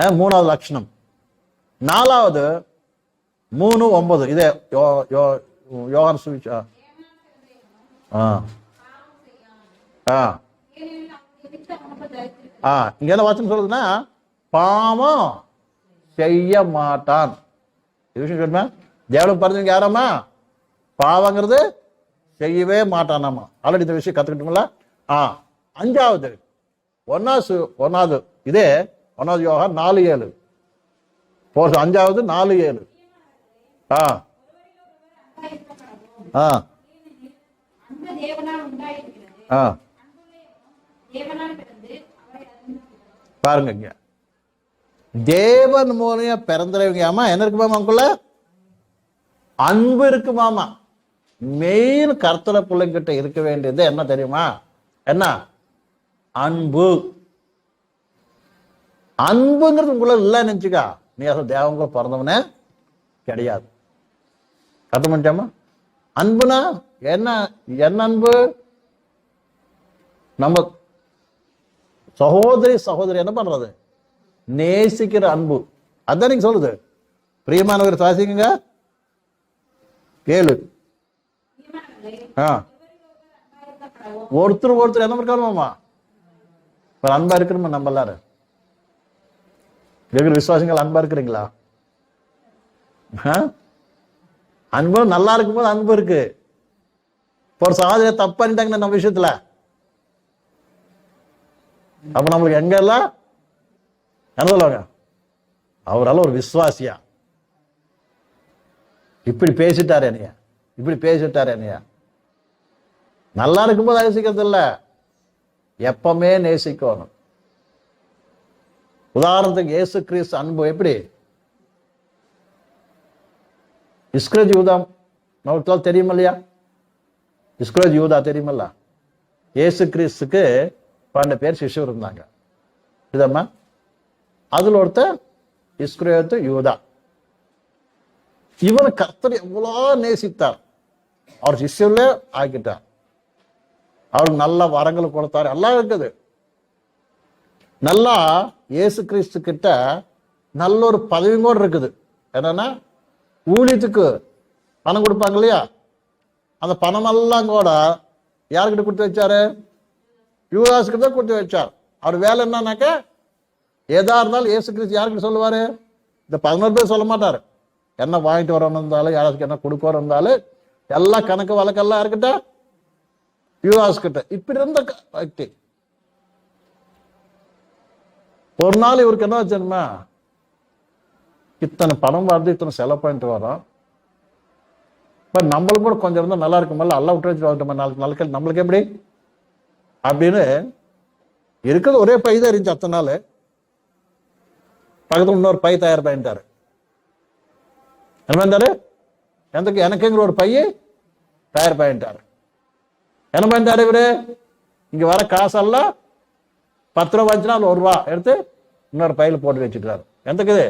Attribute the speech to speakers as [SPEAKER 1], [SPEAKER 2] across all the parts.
[SPEAKER 1] மூணாவது லட்சணம். நாலாவது மூணு ஒன்பது. இதே யோ யோ யோகான் சுவிச்சா ஆ. ஆ. ஆ. இங்க என்ன வாசனம் சொல்லுதுன்னா பாவம் செய்ய மாட்டான். இது விஷயம் சொல்லுமா? தேவனுக்கு பிறந்தவங்க யாராமா பாவங்கிறது செய்யவே மாட்டானாமா ஆல்ரெடி இந்த விஷயம் கத்துக்கிட்டோம்ல. ஆ அஞ்சாவது ஒன்னாவது ஒன்னாவது. இதே ஒன்னாவது யோகா நாலு ஏழு. போர்ஸ் அஞ்சாவது நாலு ஏழு. ஆ. ஆ. ஆ. பாருங்க இங்க. தேவன் மூலிய பிறந்தவங்கயாமா என்ன இருக்குமாமா அவங்களுக்குள்ள அன்பு இருக்குமாமா மெயின் கர்த்தர பிள்ளைங்கிட்ட இருக்க வேண்டியது என்ன தெரியுமா? என்ன? அன்பு. அன்புங்கிறது உங்களை இல்லை நினச்சிக்கா. நீ அசல் தேவங்க பிறந்தவனே கிடையாது. அர்த்தம் பண்ணிச்சாமா அன்புனா என்ன என்ன அன்பு? நம்ம சகோதரி சகோதரி என்ன பண்றது? நேசிக்கிற அன்பு. அதான் நீங்க சொல்லுது. பிரியமானவர் சுவாசிக்குங்க கேளு. ஆ. ஒருத்தர் ஒருத்தர் என்ன இருக்கணுமாமா ஒரு அன்பா இருக்கணுமா நம்ம எல்லாரும்? வெகு விசுவாசங்கள் அன்பா இருக்கிறீங்களா? ஆ? அன்பு நல்லா இருக்கும்போது அன்பு இருக்கு. இப்ப ஒரு சகோதரிய தப்பு நம்ம விஷயத்துல? அப்ப நம்மளுக்கு எங்க எல்லாம் என்ன சொல்லுவாங்க? அவரால ஒரு விசுவாசியா? இப்படி பேசிட்டாரு என்னைய. இப்படி பேசிட்டாரு என்னைய. நல்லா இருக்கும்போது நேசிக்கிறது இல்ல. எப்பவுமே நேசிக்கணும். உதாரணத்துக்கு இயேசு கிறிஸ்து அன்பு எப்படி? இஸ்கிரஜ் யூதா நமக்கு தெரியுமா இல்லையா இஸ்கிரஜ் யூதா தெரியுமல்ல? இயேசு கிறிஸ்துக்கு பன்னெண்டு பேர் சிஷ்யர் இருந்தாங்க. இதம்மா? அதுல ஒருத்தர் இஸ்கிரேத்து யூதா. இவன் கர்த்தர் எவ்வளோ நேசித்தார். அவர் சிஷ்யர்ல ஆக்கிட்டார். அவருக்கு நல்ல வரங்கள் கொடுத்தாரு. எல்லாம் இருக்குது. நல்லா இயேசு கிறிஸ்து கிட்ட நல்ல ஒரு பதவியும் கூட இருக்குது. என்னன்னா ஊழியத்துக்கு பணம் கொடுப்பாங்க இல்லையா? அந்த பணமெல்லாம் கூட யாருக்கிட்ட கொடுத்து வச்சாரு? யுவராஜுக்கு தான் கொடுத்து வச்சார். அவர் வேலை என்னன்னாக்க எதா இருந்தாலும் ஏசு கிறிஸ்து யாருக்கிட்ட சொல்லுவாரு? இந்த பதினோரு பேர் சொல்ல மாட்டார். என்ன வாங்கிட்டு வரணும் இருந்தாலும் யாராச்சுக்கு என்ன கொடுக்க இருந்தாலும் எல்லா கணக்கு வழக்கெல்லாம் யாருக்கிட்ட யுவராஜ் கிட்ட இப்படி இருந்த ஒரு நாள் இவருக்கு என்ன வச்சுமா இத்தனை பணம் வருது இத்தனை செலவு பண்ணிட்டு வரோம் இப்போ நம்மளுக்கு கூட கொஞ்சம் இருந்தால் நல்லா இருக்குமல்ல எல்லாம் விட்டு வச்சுட்டு வரட்டும் நாளைக்கு நாளைக்கு நம்மளுக்கு எப்படி? அப்படின்னு இருக்கிறது ஒரே பை தான் இருந்துச்சு அத்தனை நாள். பக்கத்துல இன்னொரு பை தயார் பண்ணிட்டாரு. என்ன பண்ணிட்டாரு? எனக்கு எனக்குங்கிற ஒரு பையை தயார் பண்ணிட்டாரு. என்ன பண்ணிட்டாரு இவரு? இங்க வர காசெல்லாம் பத்து ரூபா வந்துச்சுன்னா அதில் ஒரு ரூபா எடுத்து இன்னொரு பையில போட்டு வச்சுக்கிறாரு. எந்தக்கு இது?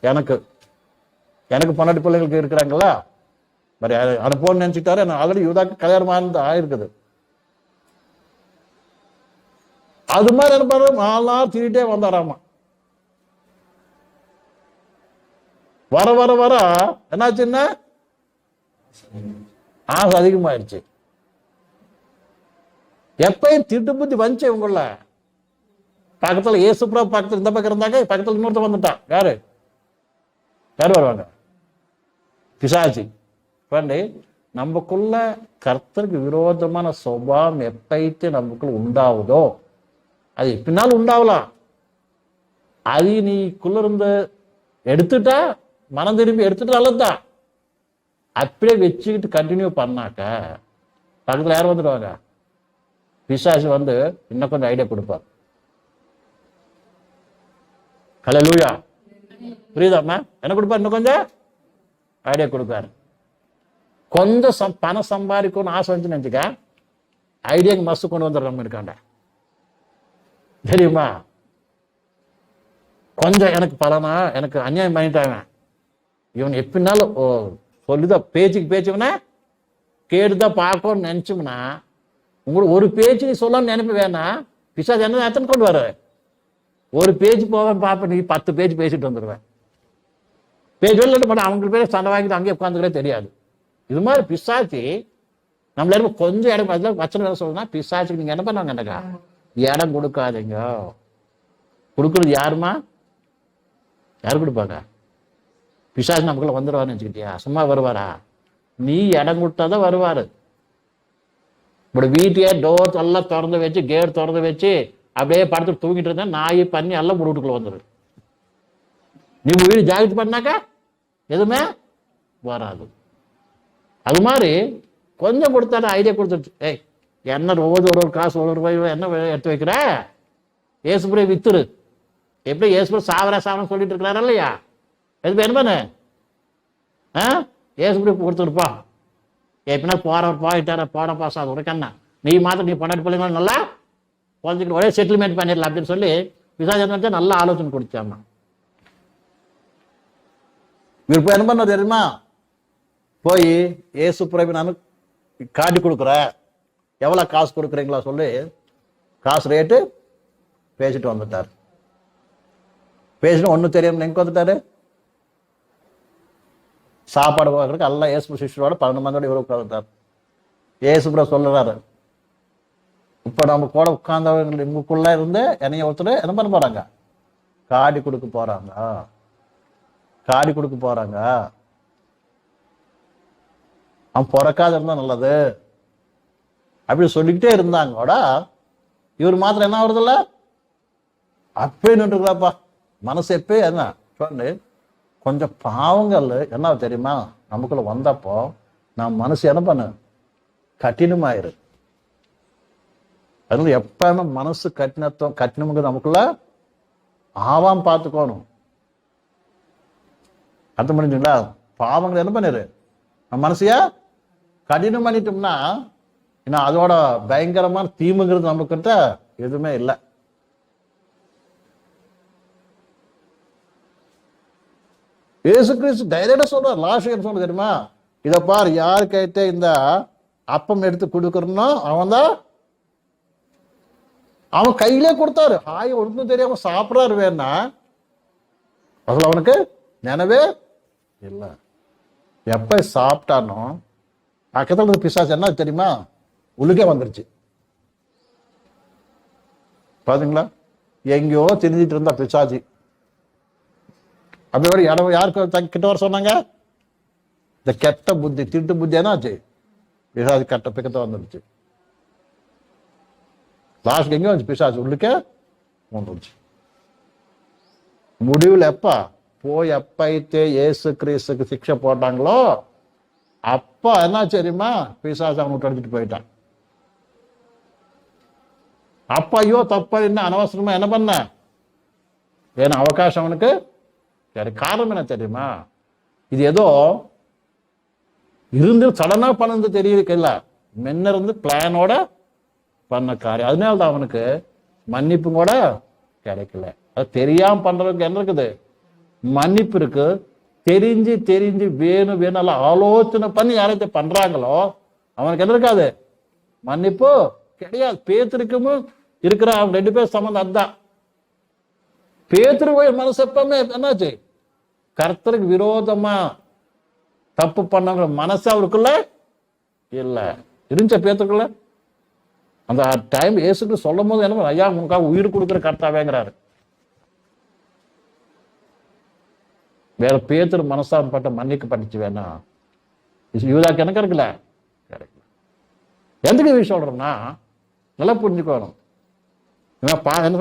[SPEAKER 1] எனக்கு. எனக்கு பன்னெண்டு பிள்ளைங்களுக்கு இருக்கிறாங்களா மாதிரி அனுப்போன்னு நினச்சிட்டாரு நான் ஆல்ரெடி யூதாக்கு கல்யாணம் ஆனது ஆயிருக்குது. அது மாதிரி இருப்பாரு பண்ண நாலு நாள் திருட்டே வந்தாராமா. வர வர வர என்னாச்சுன்னா ஆசை அதிகமாயிருச்சு. எப்பயும் திட்டு புத்தி வந்துச்சு இவங்கள பக்கத்துல ஏசுப்ரா பக்கத்துல இந்த பக்கம் இருந்தாங்க பக்கத்துல இன்னொருத்த வந்துட்டான். யாரு? யார் வருவாங்க? பிசாசி. பண்ணி நமக்குள்ள கர்த்தருக்கு விரோதமான சுபாவம் எப்பைத்து நமக்குள்ள உண்டாகுதோ அது பின்னாலும் உண்டாகலாம் அது நீக்குள்ள இருந்து எடுத்துட்டா மனம் திரும்பி எடுத்துட்டு நல்லதுதான். அப்படியே வச்சுக்கிட்டு கண்டினியூ பண்ணாக்க பக்கத்துல யார் வந்துடுவாங்க? பிசாசு வந்து இன்னும் கொஞ்சம் ஐடியா கொடுப்பார். ஹலோ லூயா புரியுதாம்மா? என்ன கொடுப்பார் இன்னும் கொஞ்சம்? ஐடியா கொடுப்பாரு கொஞ்சம் சம் பணம் சம்பாதிக்கணும்னு ஆசை வந்துச்சுன்னு நினச்சிக்க ஐடியாக்கு மஸ்து கொண்டு வந்துடுறவங்க இருக்காண்ட தெரியுமா? கொஞ்சம் எனக்கு பலனா எனக்கு அநியாயம் பண்ணிட்டாங்க. இவன் எப்படினாலும் ஓ சொல்லுதான் பேச்சுக்கு பேச்சுவனா கேட்டுதான் பார்க்கணும்னு நினைச்சோம்னா உங்களுக்கு ஒரு பேச்சு நீ சொல்லணும்னு நினைப்பு வேணாம் பிசாஜ் என்ன எத்தனை கொண்டு வர ஒரு பேஜ் போவேன் பார்ப்பேன் நீ பத்து பேஜ் பேசிட்டு வந்துடுவேன் பேஜ் வெளில பண்ண அவங்க பேர் சண்டை வாங்கிட்டு அங்கேயே உட்காந்துக்கிட்டே தெரியாது. இது மாதிரி பிசாச்சி நம்மள இருந்து கொஞ்சம் இடம் அதில் வச்சன வேலை சொல்லணும்னா பிசாச்சுக்கு நீங்கள் என்ன பண்ணாங்கன்னாக்கா இடம் கொடுக்காதீங்க. கொடுக்குறது யாருமா? யார் கொடுப்பாங்க? பிசாசு நமக்குள்ள வந்துடுவான்னு வச்சுக்கிட்டியா சும்மா வருவாரா? நீ இடம் கொடுத்தாதான் வருவாரு. இப்படி வீட்டையே டோர் எல்லாம் திறந்து வச்சு கேட் திறந்து வச்சு அப்படியே படுத்து தூங்கிட்டு இருந்தா நாய் பண்ணி எல்லாம் வீட்டுக்குள்ள வந்துடும் நீங்க வீடு ஜாகிரதை பண்ணாக்கா எதுவுமே வராது. அது மாதிரி கொஞ்சம் கொடுத்தாரு ஐடியா கொடுத்துருச்சு ஏய் என்ன ஒவ்வொரு ஒரு ஒரு காசு ஒரு ரூபாய் என்ன எடுத்து வைக்கிற? ஏசுபுரை வித்துரு. எப்படி ஏசுபுரம் சாவரா சாவரம் சொல்லிட்டு இருக்கிறாரு இல்லையா? எது என்ன? ஆ? ஏசுபுரி கொடுத்துருப்பா. எப்படின்னா போற போயிட்டார? போட பாஸ் ஆகுது உனக்கு என்ன? நீ மாத்திரம் நீ பன்னெண்டு பிள்ளைங்களும் நல்லா குழந்தைக்கு ஒரே செட்டில்மெண்ட் பண்ணிடலாம் அப்படின்னு சொல்லி விசாஜனத்தை நல்ல ஆலோசனை கொடுத்தாங்க. இவர் போய் என்ன பண்ண தெரியுமா? போய் ஏசு பிறவி நான் காட்டி கொடுக்குறேன் எவ்வளோ காசு கொடுக்குறீங்களா சொல்லி காசு ரேட்டு பேசிட்டு வந்துட்டார். பேசினா ஒன்றும் தெரியாமல் எங்கே வந்துட்டாரு? சாப்பாடு பார்க்குறதுக்கு எல்லாம் ஏசு சிஷ்யரோட பன்னெண்டு மந்தோட இவர் உட்காந்துட்டார் ஏசுபுர சொல்லுறாரு. இப்போ நம்ம கூட உட்கார்ந்தவங்க இவங்களுக்குள்ள இருந்து என்னைய ஒருத்தர் என்ன பண்ண போறாங்க? காடி கொடுக்க போறாங்க. காடி கொடுக்க போறாங்க. அவன் பிறக்காத இருந்தா நல்லது. அப்படி சொல்லிக்கிட்டே இருந்தாங்கோட இவர் மாத்திரம் என்ன வருதுல்ல அப்பே நின்றுக்கிறாப்பா. மனசு எப்பே என்ன? சொல்லு. கொஞ்சம் பாவங்கள். என்ன தெரியுமா? நமக்குள்ள வந்தப்போ நான் மனசு என்ன பண்ணு? கடினமாயிரு. அதனால எப்பவுமே மனசு கட்டினத்துவம் கட்டினமுங்க நமக்குள்ள ஆவாம் பார்த்துக்கோணும் அர்த்தம் பண்ணிட்டீங்களா பாவங்களை என்ன பண்ணிரு? நம்ம மனசையா கடினம் பண்ணிட்டோம்னா ஏன்னா அதோட பயங்கரமான தீமுங்கிறது நம்மக்கிட்ட எதுவுமே இல்லை. இயேசு கிறிஸ்து டைரக்டா சொல்றார் லாஸ்ட் என்ன சொல்ல தெரியுமா? இதை பார் யாருக்கிட்ட இந்த அப்பம் எடுத்து கொடுக்கறனோ அவன் தான் அவன் கையிலே கொடுத்தாரு. ஹாய் ஒன்றும் தெரியாம சாப்பிட்றாரு வேணா அதில் அவனுக்கு நினைவே இல்லை. எப்ப சாப்பிட்டானோ பக்கத்தில் இருந்த பிசாசு என்ன தெரியுமா? உள்ளுக்கே வந்துருச்சு. பாத்தீங்களா? எங்கேயோ திரிஞ்சிட்டு இருந்தா பிசாஜி அப்படி இடம் யாருக்கு கிட்ட வர சொன்னாங்க? இந்த கெட்ட புத்தி திருட்டு புத்தி என்னாச்சு பிசாஜி கெட்ட பிக்கத்த வந்துருச்சு. லாஸ்ட் எங்கேயும் வந்துச்சு பிசாசு உள்ளுக்கே வந்துருச்சு முடிவில் எப்ப போய் எப்ப అయితే இயேசு கிறிஸ்துக்கு சிக்ஷை போட்டாங்களோ அப்ப என்ன தெரியுமா பிசாசு அவனை விட்டு அடிச்சுட்டு போயிட்டான் அப்ப ஐயோ தப்பா என்ன அனவசரமா என்ன பண்ண ஏன்னா அவகாசம் அவனுக்கு சரி காரணம் என்ன தெரியுமா இது ஏதோ இருந்து சடனா பண்ணது தெரியுது இல்ல முன்ன இருந்து பிளானோட பண்ண காரியம். அதனால தான் அவனுக்கு மன்னிப்பும் கூட கிடைக்கல. அது தெரியாம பண்றதுக்கு என்ன இருக்குது? மன்னிப்பு இருக்கு. தெரிஞ்சு தெரிஞ்சு வேணும் வேணும் எல்லாம் ஆலோசனை பண்ணி யாராச்சும் பண்றாங்களோ அவனுக்கு என்ன இருக்காது? மன்னிப்பு கிடையாது. பேத்திருக்கும் இருக்கிற அவங்க ரெண்டு பேர் சம்மந்தம் அதுதான். பேத்துரு போய் மனசு எப்பவுமே என்னாச்சு? கர்த்தருக்கு விரோதமா தப்பு பண்ணவங்க மனசு அவருக்குள்ள இல்ல. இருந்துச்சா பேத்துக்குள்ள அந்த டைம் ஏசுன்னு சொல்லும் போது என்ன ஐயா உனக்காக உயிர் கொடுக்குற கர்த்தாவேங்கிறாரு. வேற பேத்துரு மனசாப்பட்ட படிச்சு வேணா யூதாக்கு எனக்கு இருக்குல்ல? கிடைக்கல. எதுக்கு விஷயம் சொல்றோம்னா நல்லா புரிஞ்சுக்கணும் என்ன பா என்ன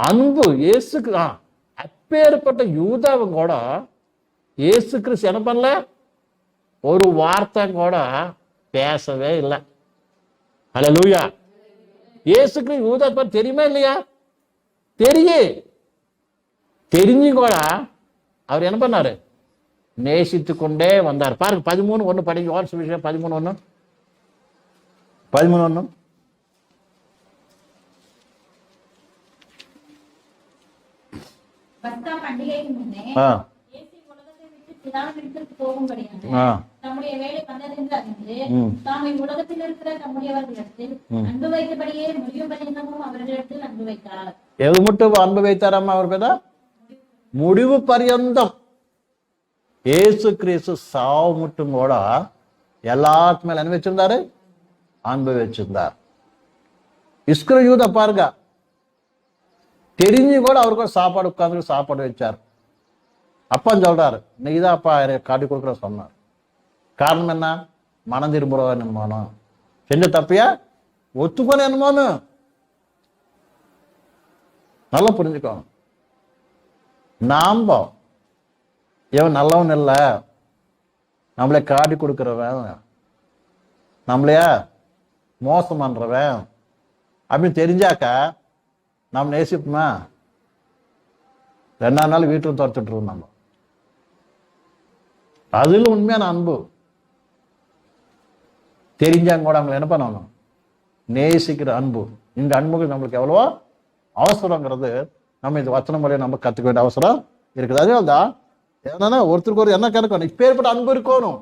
[SPEAKER 1] அன்பு இயேசுக்கு ஆ அப்பேற்பட்ட யூதாவும் கூட இயேசு கிறிஸ்து என்ன பண்ணல? ஒரு வார்த்தை கூட பேசவே இல்லை. ஹalleluya. இயேசு கிறிஸ்து யூதா பத்தி தெரியுமா இல்லையா? தெரியே. தெரிஞ்சு கூட அவர் என்ன பண்ணாரு? நேசித்து கொண்டே வந்தார். பாருங்க பதிமூணு ஒண்ணு படிங்க. வாட்ஸ் விஷயம் பதிமூணு ஒண்ணு. பதிமூணு ஒண்ணு.
[SPEAKER 2] பஸ்கா பண்டிகைக்கு முன்னே
[SPEAKER 1] ஆ
[SPEAKER 2] இயேசு உலகத்தை விட்டு ஏதாவது இடத்திற்கு போகும்படியாக
[SPEAKER 1] ஆ.
[SPEAKER 2] தம்முடைய வேலை வந்ததென்று அறிந்து
[SPEAKER 1] ம்.
[SPEAKER 2] தாம் இவ்வுலகத்தில் இருக்கிற தம்முடையவர்களிடத்தில் அன்பு வைத்தபடியே முடியும் பரியந்தமும் அவர்களிடத்தில் அன்பு வைத்தார்
[SPEAKER 1] எது மட்டும் அன்பு வைத்தாராமா அவர் பேர? முடிவு பரியந்தம். ஏசு கிறிஸ்து சாவு மட்டும் கூட எல்லாத்து மேல என்ன வச்சிருந்தாரு அன்பு வச்சிருந்தார். இஸ்கிற யூத பாருங்க. தெரிஞ்சு கூட அவருக்கு சாப்பாடு உட்கார்ந்து சாப்பாடு வச்சார். அப்பா சொல்றாரு நீ தான் அப்பா காட்டி கொடுக்குற சொன்னார். காரணம் என்ன? மனம் திரும்புறவ என்னமானோ செஞ்ச தப்பியா? ஒத்துக்கணும் என்னமோன்னு நல்லா புரிஞ்சுக்கணும் நாம இவன் நல்லவன் இல்லை. நம்மளே காட்டி கொடுக்குறவன். நம்மளையா மோசம் பண்றவன் அப்படின்னு தெரிஞ்சாக்கா நாம் நேசிப்போமா? ரெண்டாம் நாள் வீட்டில் துரத்துட்டுருவோம் நம்ம. அதில் உண்மையான அன்பு. தெரிஞ்சாங்க கூட அவங்களை என்ன பண்ணணும் நேசிக்கிற அன்பு. இந்த அன்புகள் நம்மளுக்கு எவ்வளவோ அவசரங்கிறது நம்ம இந்த வச்சன முறையை நம்ம கற்றுக்க வேண்டிய அவசரம் இருக்குது. அதனால்தான் என்னன்னா ஒருத்தருக்கு ஒரு என்ன கணக்கணும் இப்பேற்பட்ட அன்பு இருக்கணும்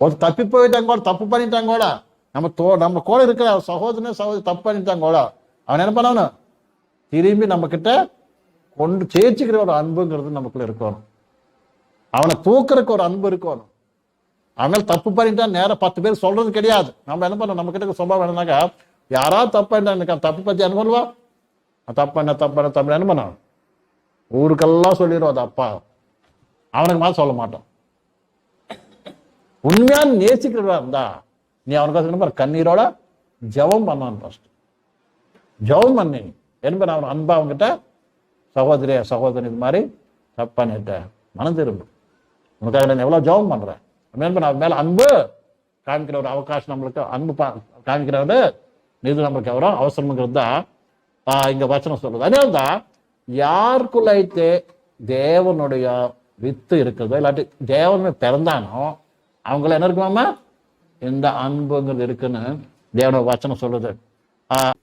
[SPEAKER 1] ஒரு தப்பி போயிட்டாங்க கூட தப்பு பண்ணிட்டாங்க கூட நம்ம தோ நம்ம கூட இருக்கிற சகோதரனே சகோதரி தப்பு பண்ணிட்டாங்க கூட அவன் என்ன பண்ணணும்? திரும்பி நம்ம கிட்ட கொண்டு சேர்த்துக்கிற ஒரு அன்புங்கிறது நமக்குள்ள இருக்கணும் அவனை தூக்குறதுக்கு ஒரு அன்பு இருக்கணும் அவன் தப்பு பண்ணிட்டா நேரம் பத்து பேர் சொல்றது கிடையாது. நம்ம என்ன பண்ணோம் நம்ம கிட்ட சுபாவம் என்னன்னாக்கா யாராவது தப்பு பண்ணிட்டா எனக்கு அந்த தப்பு பத்தி அனுபவா தப்பு பண்ண தப்பு பண்ண தப்பு என்ன பண்ணோம் ஊருக்கெல்லாம் சொல்லிடுவோம் அது அப்பா. அவனுக்கு மாதிரி சொல்ல மாட்டோம். உண்மையான நேசிக்கிறதா இருந்தா நீ அவனுக்கு என்ன பண்ண கண்ணீரோட ஜெபம் பண்ணான் ஃபர்ஸ்ட் ஜெபம் பண்ணி என்ன பண்ண அவன் அன்பா அவன்கிட்ட சகோதரிய சகோதரி இது மாதிரி தப்பு பண்ணிட்டேன் மனம் திரும்பு உனக்காக நான் எவ்வளோ ஜெபம் பண்றேன்? என்ன பண்ண மேலே மேல அன்பு காமிக்கிற ஒரு அவகாசம் நம்மளுக்கு அன்பு பா காமிக்கிறவரு இது நம்மளுக்கு எவ்வளோ அவசரம்ங்கிறது தான் இங்கே இங்க வச்சனம் சொல்கிறது அதனால தான் யாருக்குள்ளைத்தே தேவனுடைய வித்து இருக்கிறதோ இல்லாட்டி தேவன் பிறந்தானோ அவங்கள என்ன இருக்குமாமா இந்த அன்புங்கிறது இருக்குன்னு தேவனோட வச்சனம் சொல்லுது. ஆஹ்